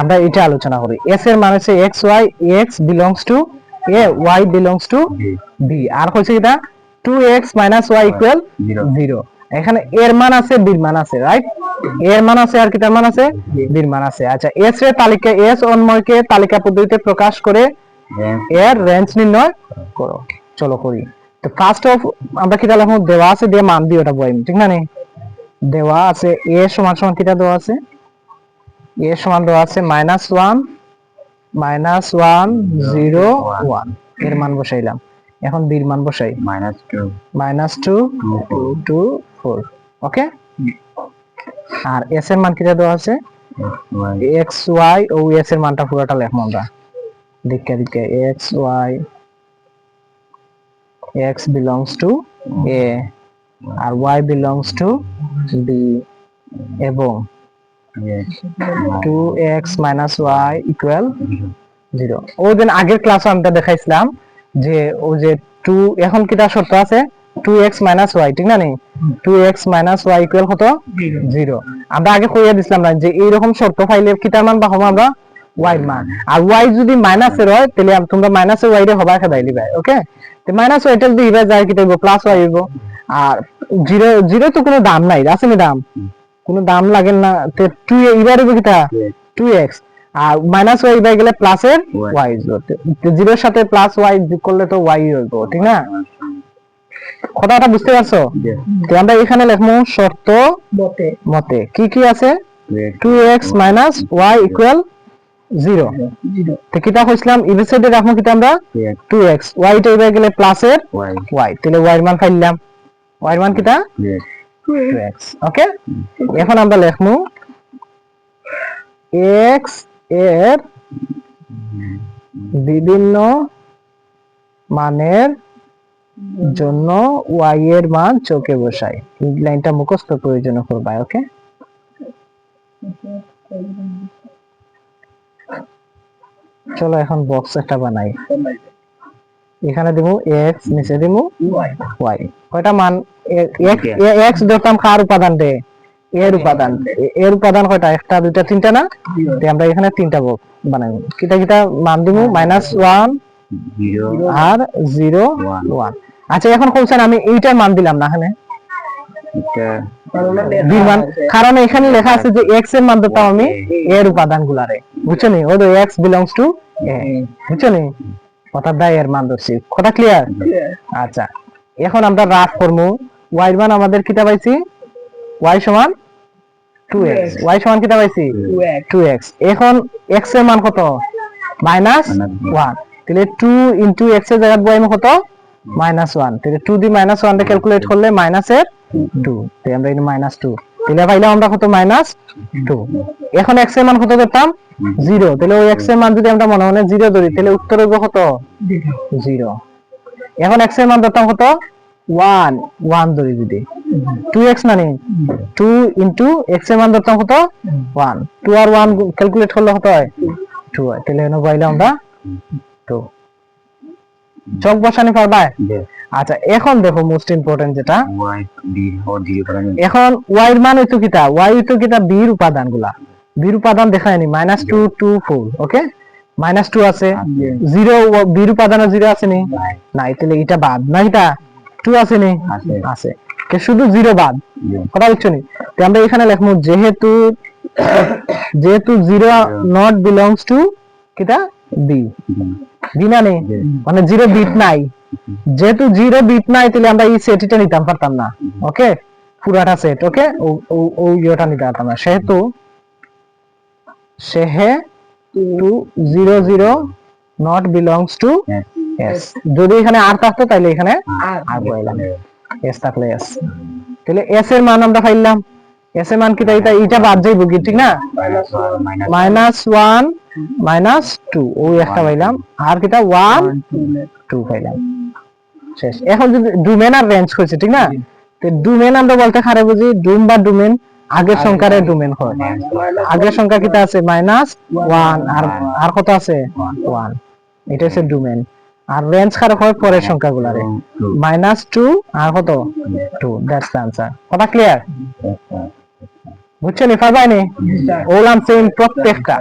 আমরা এটা আলোচনা করি। এস এর মান হচ্ছে X Y X belongs to A Y belongs to B আর হচ্ছে এটা two X minus Y equal zero এখানে এর মান আছে বির মান আছে রাইট এর মান আছে আর কিটার মান আছে? বির মান আছে। আচ্ছা এস এর তালিকা এস অন্যকে তালিকা পদ্ধতিতে প্রকাশ করে এর রেঞ্জ নির্ণয় করো। চলো করি। তো ফার্স্ট অফ আমরা কিটা লিখব? দেওয়া আছে দিয়ে মান দিয়ে ওটা বইম ঠিক না নি? দেওয়া আছে এ সমান সমান কিটা দেওয়া আছে? এ সমান দেওয়া আছে minus one minus one zero ওয়ানের মান বসাইলাম। এখন বির মান বসাই। Minus two minus two two two four okay আর এস এর মান কিটা দেওয়া আছে? এক্স ওয়াই ও এস এর মানটা পুরোটা লেখবো আমরা। দিকে দিকে X Y X belongs to A R Y belongs to B এবং two X minus Y equal zero ওই দিন আগের ক্লাসে আমরা দেখাইছিলাম যে ও যে টু এখন কিটা শর্ত আছে? টু এক্স মাইনাস ওয়াই ঠিক না নি? Two X minus Y equal কত? জিরো আমরা আগে কইয়া দিছিলাম না যে এইরকম শর্ত পাইলে কিটার মান পাবো আমরা? ওয়াই মান। আর ওয়াই যদি মাইনাসের হয় তাহলে তোমরা মাইনাসের ওয়াই রে হবা খেদাই দিবে ওকে তো মাইনাস ওয়াইটা যদি ইবা যায় কি দেবো প্লাস ওয়াই হইব। আর জিরো জিরো তো কোনো দাম নাই আছে নি দাম। কোনো দাম লাগে না। তো টু এবার কিটা টু এক্স আর মাইনাস ওয়াই বাই গেলে প্লাসের Y. ওয়াই জিরোর সাথে প্লাস ওয়াই যোগ করলে তো ওয়াই হইব ঠিক না? কথাটা বুঝতে পারছ? তো আমরা এখানে লিখব শর্ত মতে। মতে। কি কি আছে? Two X minus Y equal zero zero তো কিতা কইছিলাম? ইভি সাইডে রাখব কিতা আমরা? টু এক্স ওয়াই টা এবার গেলে প্লাসের ওয়াই তাহলে ওয়াই এর মান ওয়াই এর মান কিতা? ওকে এখন আমরা লিখব এক্সের বিভিন্ন মানের জন্য ওয়াই এর মান চোখে বসাই। এই লাইনটা মুখস্থ প্রয়োজন করবা ওকে চলো এখন বক্স একটা বানাই। এখানে দিব এক্স নিচে দিব ওয়াই ওয়াই কয়টা মান? এক্স ধরতাম কার উপাদান দে এর উপাদান। এর উপাদান কয়টা? একটা দুইটা তিনটা না? তে আমরা এখানে তিনটা বক্স বানাইব কিটা কিটা মান দিব? মাইনাস ওয়ান আর জিরো One. ওয়ান আচ্ছা এখন কইছেন আমি এইটার মান দিলাম না এখানে বি মান। কারণ এখানে লেখা আছে যে এক্সের মান দিতাম আমি এর উপাদান গুলারে বুঝছ নি ও এক্স বিলংস টু এ বুঝছ এর মান ধরছি কথা ক্লিয়ার আচ্ছা এখন আমরা রাফ করব ওয়াই মান আমাদের কিটা পাইছি? ওয়াই সমান টু এক্স ওয়াই সমান পাইছি? টু এক্স এখন এক্সের মান কত? মাইনাস ওয়ান তাহলে টু ইন্টু এক্সের জায়গায় বয়াম কত? মাইনাস ওয়ান তাহলে টু দি মাইনাস ওয়ান ক্যালকুলেট করলে মাইনাস এর টু তাহলে আমরা মাইনাস টু তাহলে পাইলাম আমরা কত? মাইনাস টু এখন এক্সের মান কত পেতাম জিরো তাহলে ওই এক্সের মান যদি আমরা মনে মনে জিরো ধরি, তাহলে উত্তর হইব কত? জিরো এখন এক্সের মান ধরতাম কত? ওয়ান ওয়ান ধরি যদি। টু এক্স মানে টু ইন্টু এক্সের মান ধরতাম কত? ওয়ান টু আর ওয়ান ক্যালকুলেট করলে কত হয়? টু হয়। তাহলে এখানে পাইলাম আমরা টু চক বসানি পারবা আচ্ছা এখন দেখো মোস্ট ইম্পর্টেন্ট যেটা। এখন ওয়াই এর মান হইতো কিটা ওয়াই হইতো কিটা বির উপাদানগুলা বির উপাদান দেখায়নি minus two two four okay minus two আছে। জিরো বির উপাদান জিরো আছে নি? নাই তাহলে এটা বাদ। না এটা টু আছে নি? আছে। কে শুধু জিরো বাদ। কথা বুঝছ নি? তো আমরা এখানে লিখব যেহেতু যেহেতু জিরো নট বিলংস টু কিটা বি বি না নেই মানে? জিরো বিট নাই। যেহেতু জিরো বিট নাই তাহলে আমরা এই সেটটা নিতাম পারতাম না। ওকে পুরাটা সেট ওকে ও ইয়েটা নিতে পারতাম না। সেহেতু সেহে two zero zero not belongs to S যদি এখানে আর থাকতো তাহলে এখানে আর বইলাম এস থাকলে এস তাহলে এস এর মান আমরা পাইলাম। এস এর মান কি তাই? তাই এটা বাদ যাইব কি ঠিক না? মাইনাস ওয়ান মাইনাস টু ওই একটা পাইলাম। আর কিটা ওয়ান টু পাইলাম। শেষ। এখন যদি ডোমেন আর রেঞ্জ হয়েছে ঠিক না? তো ডোমেন আমরা বলতে খারে বুঝি ডুম বা ডোমেন আগের সংখ্যারে ডোমেন হয়। আগের সংখ্যা কিটা আছে? মাইনাস ওয়ান আর আর কত আছে? ওয়ান এটা হচ্ছে ডোমেন। আর রেঞ্জ খারে হয় পরের সংখ্যাগুলারে। মাইনাস টু আর কত? টু দ্যাটস দ্য আনসার কথা ক্লিয়ার বুঝছেন? নি পারবাই নি ওলাম সেম প্রত্যেকটা।